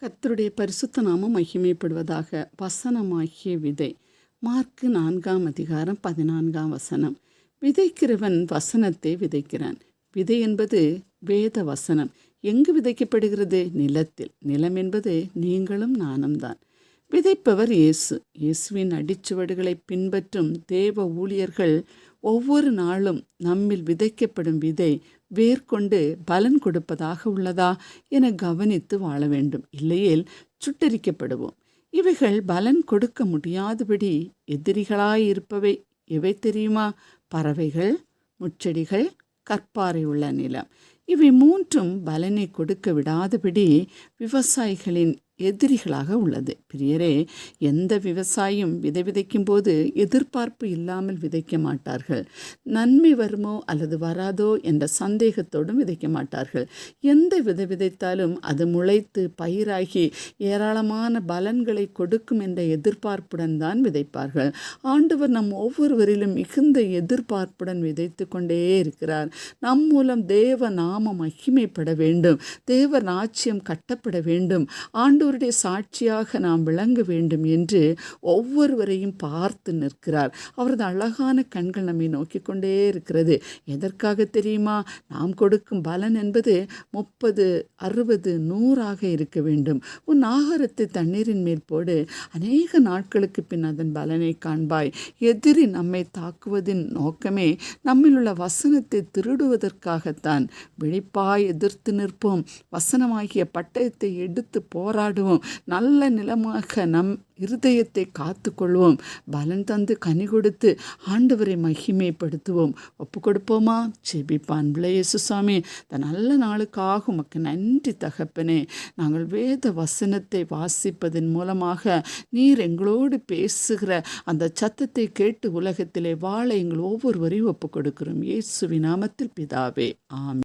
கர்த்தருடைய பரிசுத்த நாமம் மகிமைப்படுவதாக வசனமாகிய விதை. மார்க்கு நான்காம் அதிகாரம் பதினான்காம் வசனம். விதைக்கிறவன் வசனத்தை விதைக்கிறான். விதை என்பது வேத வசனம். எங்கு விதைக்கப்படுகிறது? நிலத்தில். நிலம் என்பது நீங்களும் நானும் தான் விதைப்பவர் இயேசு. இயேசுவின் அடிச்சுவடுகளை பின்பற்றும் தேவ ஊழியர்கள் ஒவ்வொரு நாளும் நம்மில் விதைக்கப்படும் விதை வேர்கொண்டு பலன் கொடுப்பதாக உள்ளதா என கவனித்து வாழ வேண்டும். இல்லையேல் சுட்டரிக்கப்படுவோம். இவைகள் பலன் கொடுக்க முடியாதபடி எதிரிகளாயிருப்பவை எவை தெரியுமா? பறவைகள் முச்செடிகள் கற்பாறை உள்ள நிலம். இவை மூன்றும் பலனை கொடுக்க விடாதபடி விவசாயிகளின் எதிரிகளாக உள்ளது. பிரியரே எந்த விவசாயியும் விதை விதைக்கும் போது எதிர்பார்ப்பு இல்லாமல் விதைக்க மாட்டார்கள். நன்மை வருமோ அல்லது வராதோ என்ற சந்தேகத்தோடும் விதைக்க மாட்டார்கள். எந்த விதை விதைத்தாலும் அது முளைத்து பயிராகி ஏராளமான பலன்களை கொடுக்கும் என்ற எதிர்பார்ப்புடன் தான் விதைப்பார்கள். ஆண்டவர் நம் ஒவ்வொருவரிலும் மிகுந்த எதிர்பார்ப்புடன் விதைத்து கொண்டே இருக்கிறார். நம் மூலம் தேவ நாமம் மகிமைப்பட வேண்டும். தேவ ராஜ்யம் கட்டப்பட வேண்டும். ஆண்டோருடைய சாட்சியாக நாம் விளங்க வேண்டும் என்று ஒவ்வொருவரையும் பார்த்து நிற்கிறார். அவரது அழகான கண்கள் நம்மை நோக்கி கொண்டே இருக்கிறது. எதற்காக தெரியுமா? நாம் கொடுக்கும் பலன் என்பது முப்பது அறுபது நூறாக இருக்க வேண்டும். உன் ஆகாரத்தை தண்ணீரின் மேல் போடு. அநேக நாட்களுக்கு பின் அதன் பலனை காண்பாய். எதிரி நம்மை தாக்குவதின் நோக்கமே நம்மிலுள்ள வசனத்தை திருடுவதற்காகத்தான். விழிப்பாய் எதிர்த்து நிற்போம். வசனமாகிய பட்டயத்தை எடுத்து போராடுவோம். நல்ல நிலமாக நம் இருதயத்தை காத்து கொள்வோம். பலன் தந்து கனி கொடுத்து ஆண்டவரை மகிமைப்படுத்துவோம். ஒப்பு கொடுப்போமா? செபிப்பான் விளையசு சுவாமி இந்த நல்ல நாளுக்காக உமக்கு நன்றி தகப்பனே. நாங்கள் வேத வசனத்தை வாசிப்பதன் மூலமாக நீர் எங்களோடு பேசுகிற அந்த சத்தத்தை கேட்டு உலகத்திலே வாழ எங்கள் ஒவ்வொருவரையும் ஒப்பு கொடுக்கிறோம். இயேசுவி நாமத்தில் பிதாவே. ஆமே